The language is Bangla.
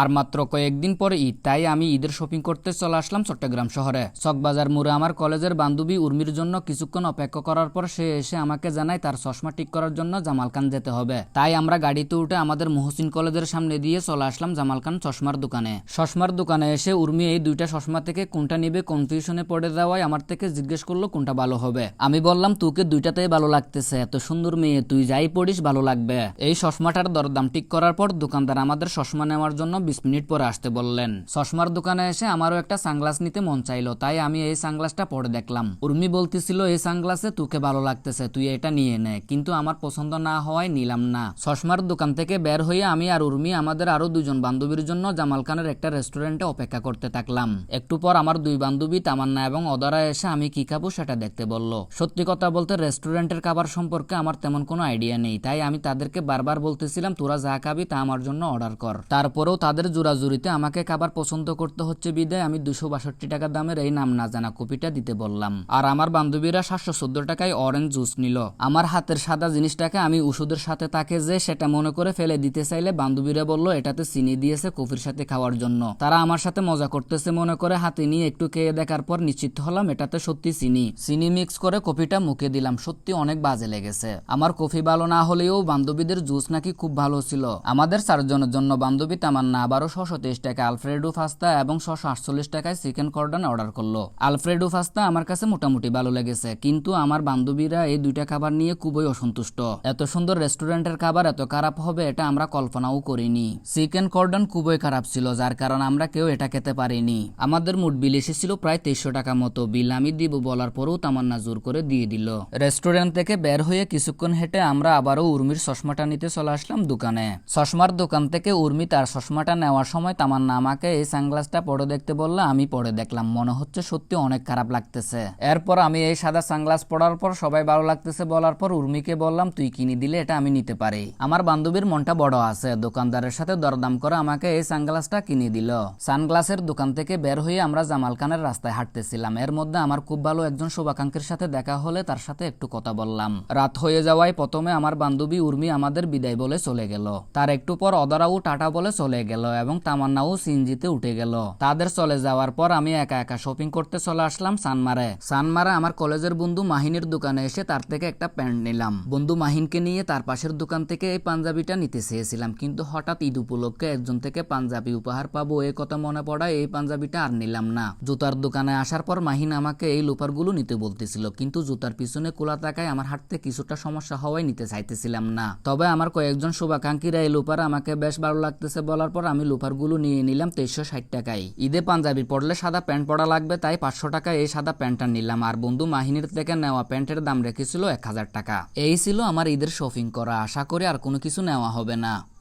আর মাত্র কয়েকদিন পরে ঈদ, তাই আমি ঈদের শপিং করতে চলে আসলাম চট্টগ্রাম শহরে। চকবাজার মোড়ে আমার কলেজের বান্ধবী উর্মির জন্য কিছুক্ষণ অপেক্ষা করার পর সে এসে আমাকে জানায় তার চশমা ঠিক করার জন্য জামালখান যেতে হবে। তাই আমরা গাড়িতে উঠে আমাদের মহসিন কলেজের সামনে দিয়ে চলে আসলাম জামালখান চশমার দোকানে। চশমার দোকানে এসে উর্মি এই দুইটা চশমা থেকে কোনটা নিবে কনফিউশনে পড়ে দেওয়ায় আমার থেকে জিজ্ঞেস করল কোনটা ভালো হবে। আমি বললাম, তোকে দুইটাতেই ভালো লাগতেছে, এত সুন্দর মেয়ে, তুই যাই পড়িস ভালো লাগবে। এই চশমাটার দরদাম ঠিক করার পর দোকানদার আমাদের চশমা নেওয়ার জন্য বিশ মিনিট পরে আসতে বললেন। চশমার দোকানে এসে আমারও একটা সানগ্লাস নিতে মন চাইলো, তাই আমি এই সানগ্লাসটা পরে দেখলাম। উর্মি বলতেছিল, এই সানগ্লাসে তোকে ভালো লাগতেছে, তুই এটা নিয়ে নে। কিন্তু আমার পছন্দ না হওয়ায় নিলাম না। চশমার দোকান থেকে বের হয়ে আমি আর উর্মি আমাদের আরও দুজন বান্ধবীর জন্য জামাল খানের একটা রেস্টুরেন্টে অপেক্ষা করতে থাকলাম। একটু পর আমার দুই বান্ধবী তামান্না এবং অদারা এসে আমি কি খাব সেটা দেখতে বলল। সত্যি কথা বলতে রেস্টুরেন্টের খাবার সম্পর্কে আমার তেমন কোনো আইডিয়া নেই, তাই আমি তাদেরকে বারবার বলতেছিলাম, তোরা যা খাবি তা আমার জন্য অর্ডার কর। তারপরেও তাদের জোরাজুরিতে আমাকে খাবার পছন্দ করতে হচ্ছে বিদায়। আমি দুশো বাষট্টি টাকা দামের এই নাম না জানা কপিটা দিতে বললাম। আর আমার বান্ধবীরা সাতশো চোদ্দ টাকায় অরেঞ্জ জুস নিল। আমার হাতের সাদা জিনিসটাকে আমি ওষুধের সাথে তাকে যে সেটা মনে করে ফেলে দিতে চাইলে বান্ধবীরা বলল, এটাতে চিনি দিয়েছে কফির সাথে খাওয়ার জন্য। তারা আমার সাথে মজা করতেছে মনে করে হাতে নিয়ে একটু খেয়ে দেখার পর নিশ্চিত হলাম এটাতে সত্যি চিনি। চিনি মিক্স করে কফিটা মুখে দিলাম। সত্যি অনেক বাজে লেগেছে। আমার কফি ভালো না হলেও বান্ধবীদের জুস নাকি খুব ভালো ছিল। আমাদের চারজনের জন্য বান্ধবী তামান্না আবারও ছশো তেইশ টাকা আলফ্রেডো পাস্তা এবং ছশো আটচল্লিশ টাকায় চিকেন কর্ডন অর্ডার করল। আলফ্রেডো পাস্তা আমার কাছে মোটামুটি ভালো লেগেছে, কিন্তু আমার বান্ধবীরা এই দুইটা খাবার নিয়ে খুবই অসন্তুষ্ট। এত সুন্দর রেস্টুরেন্টের খাবার এত খারাপ হবে এটা আমরা কল্পনাও করিনি। চিকেন কর্ডন খুবই খারাপ ছিল, যার কারণে আমরা কেউ এটা খেতে পারিনি। আমাদের মুড বিল এসেছিল প্রায় তেইশশো টাকা মতো। বিল আমি দিব বলার পরেও তামান্না জোর করে দিয়ে দিল। রেস্টুরেন্ট থেকে বের হয়ে কিছুক্ষণ হেঁটে আমরা আবারও উর্মির চশমাটা নিতে চলে আসলাম দোকানে। চশমার দোকান থেকে উর্মি তার চশমাটা নেওয়ার সময় তামান্না আমাকে এই সানগ্লাসটা পরে দেখতে বললে, আমি পরে দেখলাম। মনে হচ্ছে সত্যি অনেক খারাপ লাগতেছে। এরপর আমি এই সাদা সানগ্লাস পরার পর সবাই ভালো লাগতেছে বলার পর উর্মিকে বললাম, তুই কিনে দিলে এটা আমি নিতে পারি। আমার বান্ধবীর মনটা বড় আছে। দোকানদারের সাথে দরদাম করে আমাকে এই সানগ্লাসটা কিনে দিল। সানগ্লাসের দোকান থেকে বের হয়ে আমরা জামাল খানের রাস্তায় হাঁটতেছিলাম। এর মধ্যে আমার খুব ভালো একজন শুভাকাঙ্ক্ষীর সাথে দেখা হলে তার সাথে একটু কথা বললাম। রাত হয়ে যাওয়ায় প্রথমে আমার বান্ধবী উর্মি আমাদের বিদায় বলে চলে গেল। তার একটু পর অদরাও টাটা বলে চলে গেল। এবং তামান্নাও সিনজিতে উঠে গেল। তাদের চলে যাওয়ার পর আমি একা একা শপিং করতে চলে আসলাম সানমারে। সানমারে আমার কলেজের বন্ধু মাহিনের দোকানে এসে তার থেকে একটা প্যান্ট নিলাম। বন্ধু মাহিনকে নিয়ে তার পাশের দোকান থেকে এই পাঞ্জাবিটা নিতে চেয়েছিলাম, কিন্তু হঠাৎ ঈদ উপলক্ষে একজন থেকে পাঞ্জাবি উপহার পাবো এই কথা মনে পড়ায় এই পাঞ্জাবিটা আর নিলাম না। জুতার দোকানে আসার পর মাহিন আমাকে এই লোপারগুলো নিতে বলতেছিল, কিন্তু জুতার পিছনে কোলা তাকায় আমার হাঁটতে কিছুটা সমস্যা হওয়ায় নিতে চাইতেছিলাম না। তবে আমার কয়েকজন শুভাকাঙ্ক্ষীরা এই লোপার আমাকে বেশ ভালো লাগতেছে বলার পর আমি লোপারগুলো নিয়ে নিলাম তেইশশো ষাট টাকায়। ঈদে পাঞ্জাবি পড়লে সাদা প্যান্ট পড়া লাগবে, তাই পাঁচশো টাকায় এই সাদা প্যান্টটা নিলাম। আর বন্ধু, মাহিনীর থেকে নেওয়া প্যান্টের দাম রেখেছিল এক হাজার টাকা। এই ছিল আমার ঈদের শপিং করা। আশা করি আর কোনো কিছু নেওয়া হবে না।